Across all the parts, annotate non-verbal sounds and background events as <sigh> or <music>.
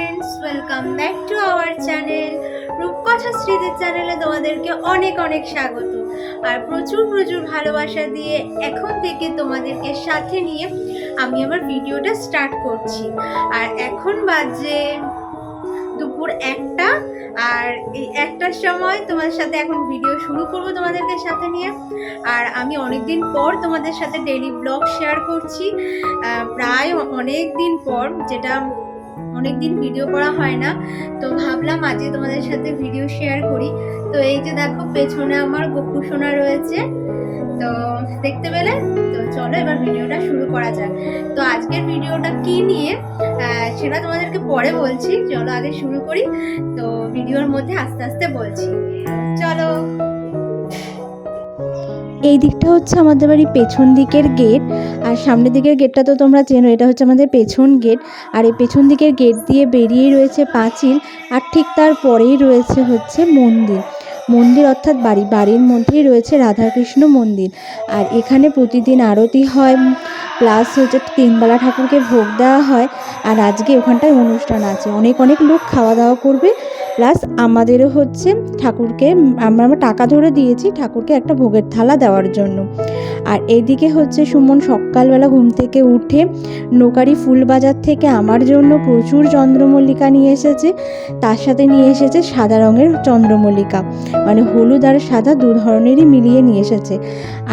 Friends welcome back to our channel Rupkatha স্মৃতির চ্যানেলে তোমাদেরকে অনেক অনেক স্বাগত। আর প্রচুর প্রচুর ভালোবাসা দিয়ে এখন থেকে তোমাদেরকে সাথে নিয়ে আমি আমার ভিডিওটা স্টার্ট করছি। আর এখন বাজে দুপুর একটা, আর এই একটার সময় তোমাদের সাথে এখন ভিডিও শুরু করব তোমাদেরকে সাথে নিয়ে। আর আমি অনেক দিন পর তোমাদের সাথে ডেইলি ব্লগ শেয়ার করছি। প্রায় অনেক দিন পর, যেটা অনেক দিন ভিডিও করা হয় না, তো ভাবলাম আজকে তোমাদের সাথে ভিডিও শেয়ার করি। তো এই যে দেখো, পেছনে আমার গোপু সোনা রয়েছে। তো দেখতে পেলে? তো চলো এবার ভিডিওটা শুরু করা যাক। তো আজকের ভিডিওটা কি নিয়ে? সেটা তোমাদেরকে পরে বলছি। চলো আগে শুরু করি। তো ভিডিওর মধ্যে আস্তে আস্তে বলছি। চলো। এই দিকটা হচ্ছে আমাদের বাড়ির পেছন দিকের গেট, আর সামনের দিকের গেটটা তো তোমরা চেনো, এটা হচ্ছে আমাদের পেছন গেট, আর এই পেছন দিকের গেট দিয়ে বেরিয়েই রয়েছে পাঁচিল, আর ঠিক তার পরেই রয়েছে হচ্ছে মন্দির। মন্দির অর্থাৎ বাড়ি, বাড়ির মধ্যেই রয়েছে রাধাকৃষ্ণ মন্দির, আর এখানে প্রতিদিন আরতি হয়, প্লাস হচ্ছে তিনবেলা ঠাকুরকে ভোগ দেওয়া হয়, আর আজকে ওখানটায় অনুষ্ঠান আছে। অনেক অনেক লোক খাওয়া দাওয়া করবে প্লাস আমাদেরও হচ্ছে ঠাকুরকে, আমরা টাকা ধরে দিয়েছি ঠাকুরকে একটা ভোগের থালা দেওয়ার জন্য। আর এদিকে হচ্ছে সুমন সকালবেলা ঘুম থেকে উঠে নোকারি ফুল বাজার থেকে আমার জন্য প্রচুর চন্দ্রমল্লিকা নিয়ে এসেছে, তার সাথে নিয়ে এসেছে সাদা রঙের চন্দ্রমল্লিকা। মানে হলুদ আর সাদা দু ধরনেরই মিলিয়ে নিয়ে এসেছে।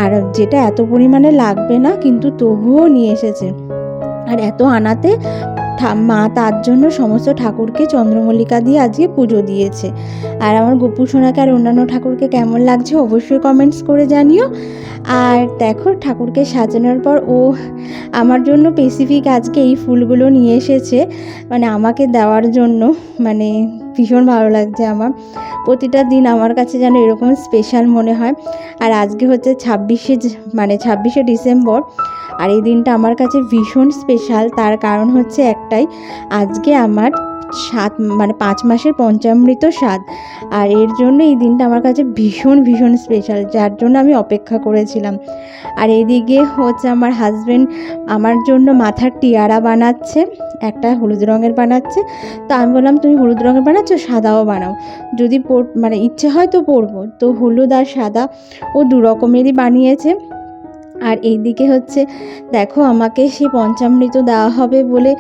আর যেটা এত পরিমাণে লাগবে না, কিন্তু তবুও নিয়ে এসেছে। আর এত আনাতে মা তার জন্য সমস্ত ঠাকুরকে চন্দ্রমল্লিকা দিয়ে আজকে পুজো দিয়েছে। আর আমার গোপু সোনাকে আর অন্যান্য ঠাকুরকে কেমন লাগছে অবশ্যই কমেন্টস করে জানিও। আর দেখো ঠাকুরকে সাজানোর পর ও আমার জন্য স্পেসিফিক আজকে এই ফুলগুলো নিয়ে এসেছে। মানে আমাকে দেওয়ার জন্য মানে ভীষণ ভালো লাগছে আমার। প্রতিটা দিন আমার কাছে যেন এরকম স্পেশাল মনে হয়। আর আজকে হচ্ছে ছাব্বিশে মানে ছাব্বিশে ডিসেম্বর। আর এই দিনটা আমার কাছে ভীষণ স্পেশাল তার কারণ হচ্ছে একটাই, আজকে আমার সাত মানে পাঁচ মাসের পঞ্চামৃত স্বাদ আর এর জন্য এই দিনটা আমার কাছে ভীষণ ভীষণ স্পেশাল যার জন্য আমি অপেক্ষা করেছিলাম। আর এদিকে হচ্ছে আমার হাজব্যান্ড আমার জন্য মাথার টিয়ারা বানাচ্ছে, একটা হলুদ রঙের বানাচ্ছে। তো আমি বললাম, তুমি হলুদ রঙের বানাচ্ছো, সাদাও বানাও। যদি মানে ইচ্ছে হয় তো পরবো। তো হলুদ আর সাদা ও দু রকমেরই বানিয়েছে। আর এইদিকে হচ্ছে, দেখো আমাকে সেই পঞ্চামৃত দেওয়া হবে বলে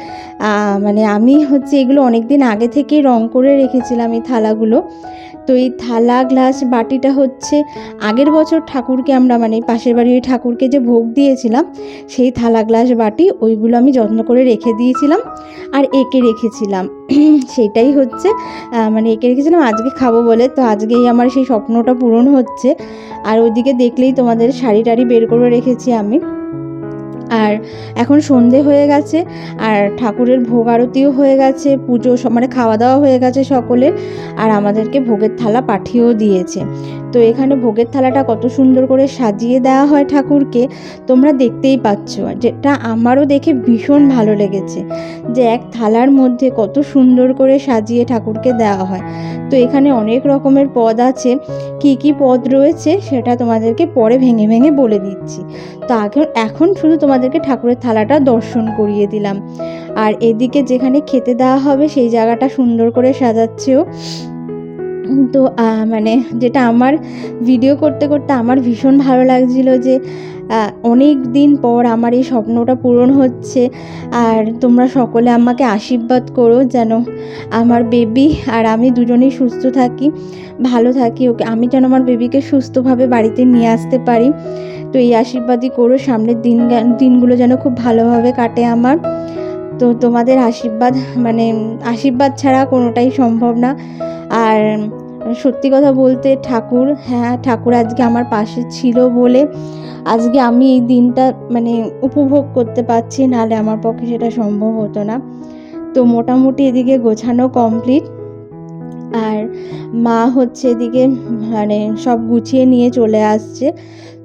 মানে আমি হচ্ছে এগুলো অনেক দিন আগে থেকেই রং করে রেখেছিলাম এই থালাগুলো। তো এই থালা, গ্লাস, বাটিটা হচ্ছে আগের বছর ঠাকুরকে আমরা মানে পাশের বাড়ির ঠাকুরকে যে ভোগ দিয়েছিলাম, সেই থালা, গ্লাস, বাটি ওইগুলো আমি যত্ন করে রেখে দিয়েছিলাম আর এঁকে রেখেছিলাম। <clears throat> সেটাই হচ্ছে মানে এঁকে রেখেছিলাম, আজকে খাব বলে। তো আজকেই আমার সেই স্বপ্নটা পূরণ হচ্ছে। আর ওইদিকে দেখলেই তোমাদের শাড়ি টাড়ি বের করে রেখেছি আমি। আর এখন সন্ধে হয়ে গেছে, আর ঠাকুরের ভোগ আরতিও হয়ে গেছে, পুজো মানে খাওয়া দাওয়া হয়ে গেছে সকলের, আর আমাদেরকে ভোগের থালা পাঠিয়েও দিয়েছে। তো এখানে ভোগের থালাটা কত সুন্দর করে সাজিয়ে দেওয়া হয় ঠাকুরকে, তোমরা দেখতেই পাচ্ছ। যেটা আমারও দেখে ভীষণ ভালো লেগেছে যে এক থালার মধ্যে কত সুন্দর করে সাজিয়ে ঠাকুরকে দেওয়া হয়। তো এখানে অনেক রকমের পদ আছে। কি কি পদ রয়েছে সেটা তোমাদেরকে পরে ভেঙে ভেঙে বলে দিচ্ছি। তো আগে, এখন শুধু তোমাদেরকে ঠাকুরের থালাটা দর্শন করিয়ে দিলাম। আর এদিকে যেখানে খেতে দেওয়া হবে সেই জায়গাটা সুন্দর করে সাজাচ্ছেও। তো মানে যেটা আমার ভিডিও করতে করতে আমার ভীষণ ভালো লাগছিল যে অনেক দিন পর আমার এই স্বপ্নটা পূরণ হচ্ছে। আর তোমরা সকলে আমাকে আশীর্বাদ করো যেন আমার বেবি আর আমি দুজনেই সুস্থ থাকি, ভালো থাকি, ওকে আমি যেন আমার বেবিকে সুস্থভাবে বাড়িতে নিয়ে আসতে পারি। তো এই আশীর্বাদই করো, সামনের দিন দিনগুলো যেন খুব ভালোভাবে কাটে আমার। তো তোমাদের আশীর্বাদ মানে আশীর্বাদ ছাড়া কোনোটাই সম্ভব না। আর সত্যি কথা বলতে ঠাকুর হ্যাঁ ঠাকুর আজকে আমার পাশে ছিল বলে আজকে আমি এই দিনটা মানে উপভোগ করতে পারছি, নাহলে আমার পক্ষে সেটা সম্ভব হতো না। তো মোটামুটি এদিকে গোছানো কমপ্লিট আর মা হচ্ছে এদিকে মানে সব গুছিয়ে নিয়ে চলে আসছে।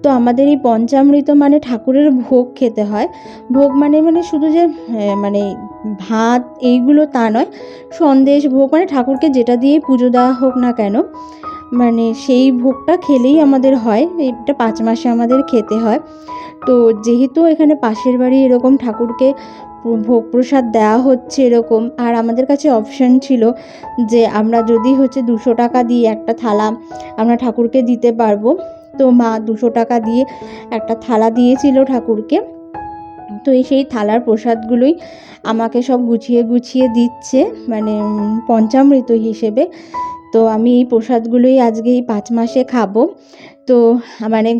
তো আমাদের এই পঞ্চামৃত মানে ঠাকুরের ভোগ খেতে হয়। ভোগ মানে মানে শুধু যে মানে ভাত এইগুলো তা নয়, সন্দেশ ভোগ মানে ঠাকুরকে যেটা দিয়েই পুজো দেওয়া হোক না কেন মানে সেই ভোগটা খেলেই আমাদের হয়। এটা পাঁচ মাসে আমাদের খেতে হয়। তো যেহেতু এখানে পাশের বাড়ি এরকম ঠাকুরকে ভোগ প্রসাদ দেওয়া হচ্ছে এরকম, আর আমাদের কাছে অপশান ছিল যে আমরা যদি হচ্ছে দুশো টাকা দিয়ে একটা থালা, আমরা ঠাকুরকে দিতে পারব। তো মা দুশো টাকা দিয়ে একটা থালা দিয়েছিল ঠাকুরকে। তো এই সেই থালার প্রসাদগুলোই আমাকে সব গুছিয়ে গুছিয়ে দিচ্ছে মানে পঞ্চামৃত হিসেবে। তো আমি এই প্রসাদগুলোই আজকে এই পাঁচ মাসে খাব। তো মানে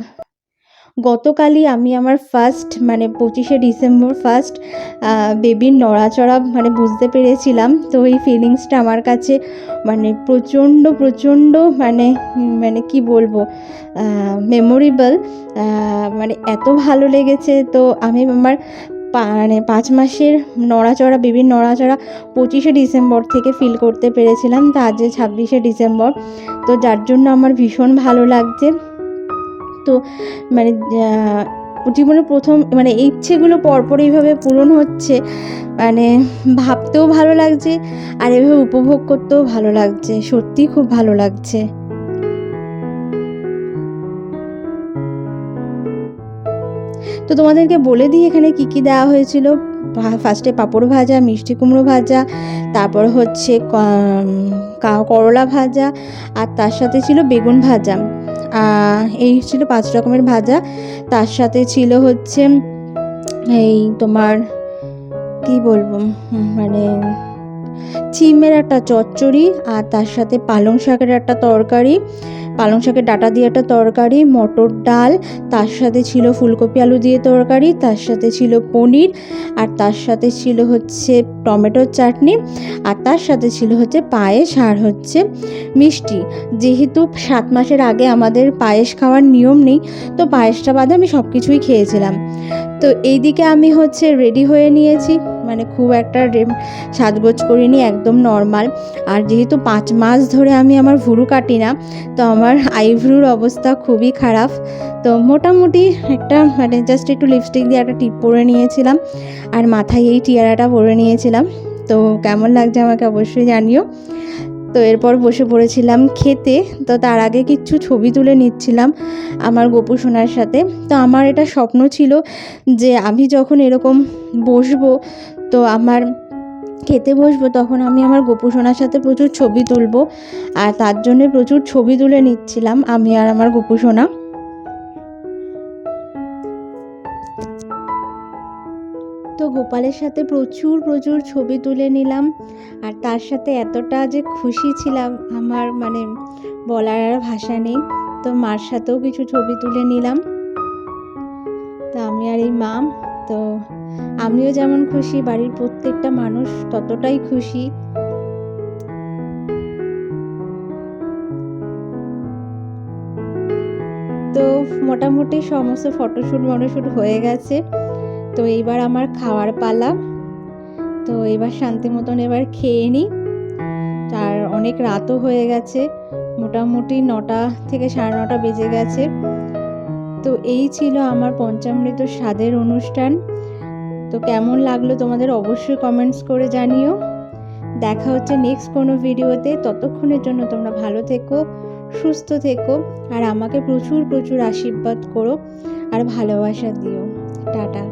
গতকালই আমি আমার ফার্স্ট মানে পঁচিশে ডিসেম্বর ফার্স্ট বেবির নড়াচড়া মানে বুঝতে পেরেছিলাম। তো এই ফিলিংসটা আমার কাছে মানে প্রচণ্ড প্রচণ্ড মানে মানে কি বলব মেমোরেবল মানে এত ভালো লেগেছে। তো আমি আমার মানে পাঁচ মাসের নড়াচড়া বেবির নড়াচড়া পঁচিশে ডিসেম্বর থেকে ফিল করতে পেরেছিলাম। তা আজ ছাব্বিশে ডিসেম্বর, তো যার জন্য আমার ভীষণ ভালো লাগছে। তো মানে জীবনের প্রথম মানে ইচ্ছেগুলো পরপর এইভাবে পূরণ হচ্ছে। মানে ভাবতেও ভালো লাগছে আর এভাবে উপভোগ করতেও ভালো লাগছে। সত্যিই খুব ভালো লাগছে। তো তোমাদেরকে বলে দিই, এখানে কি কি দেওয়া হয়েছিল? ফার্স্টে পাঁপড় ভাজা, মিষ্টি কুমড়ো ভাজা, তারপর হচ্ছে করলা ভাজা, আর তার সাথে ছিল বেগুন ভাজা। এই ছিল পাঁচ রকমের ভাজা। তার সাথে ছিল হচ্ছে এই তোমার কি বলব মানে চিমের একটা চচ্চড়ি আর তার সাথে পালং শাকের একটা তরকারি, পালং শাকের ডাটা দিয়ে একটা তরকারি, মটর ডাল, তার সাথে ছিল ফুলকপি আলু দিয়ে তরকারি, তার সাথে ছিল পনির আর তার সাথে ছিল হচ্ছে টমেটোর চাটনি আর তার সাথে ছিল হচ্ছে পায়েস আর হচ্ছে মিষ্টি। যেহেতু সাত মাসের আগে আমাদের পায়েস খাওয়ার নিয়ম নেই, তো পায়েসটা বাদে আমি সব কিছুই খেয়েছিলাম। তো এইদিকে আমি হচ্ছে রেডি হয়ে নিয়েছি। মানে খুব একটা সাজগোজ করিনি, একদম নর্মাল আর যেহেতু পাঁচ মাস ধরে আমি আমার ভুরু কাটি না, তো আমার আইভ্রুর অবস্থা খুবই খারাপ। তো মোটামুটি একটা মানে জাস্ট একটু লিপস্টিক দিয়ে একটা টিপ পরে নিয়েছিলাম। আর মাথায় এই টিয়ারাটা পরে নিয়েছিলাম। তো কেমন লাগছে আমাকে অবশ্যই জানিও। তো এরপর বসে পড়েছিলাম খেতে, তো তার আগে কিছু ছবি তুলে নিচ্ছিলাম আমার গোপু সোনার সাথে। তো আমার এটা স্বপ্ন ছিল যে আমি যখন এরকম বসবো, তো আমার খেতে বসবো, তখন আমি আমার গোপু সোনার সাথে প্রচুর ছবি তুলবো। আর তার জন্য প্রচুর ছবি তুলে নিচ্ছিলাম আমি আর আমার গোপু সোনা। তো গোপালের সাথে প্রচুর প্রচুর ছবি তুলে নিলাম। আর তার সাথে এতটা যে খুশি ছিলাম, আমার মানে বলার আর ভাষা নেই। তো মার সাথেও কিছু ছবি তুলে নিলাম। তো আমি আর এই মা, তো আমিও যেমন খুশি, বাড়ির প্রত্যেকটা মানুষ ততটাই খুশি। তো মোটামুটি সমস্ত ফটোশ্যুট মটোশ্যুট হয়ে গেছে। তো এইবার আমার খাওয়ার পালা। তো এবার শান্তি মতন এবার খেয়ে নিই আর অনেক রাতও হয়ে গেছে, মোটামুটি নটা থেকে সাড়ে নটা বেজে গেছে। তো এই ছিল আমার পঞ্চামৃত স্বাদের অনুষ্ঠান। তো কেমন লাগল তোমাদের অবশ্যই কমেন্টস করে জানিও। দেখা হচ্ছে নেক্সট কোনো ভিডিওতে। ততক্ষণের জন্য তোমরা ভালো থেকো, সুস্থ থেকো, আর আমাকে প্রচুর প্রচুর আশীর্বাদ করো আর ভালোবাসা দিও। টাটা।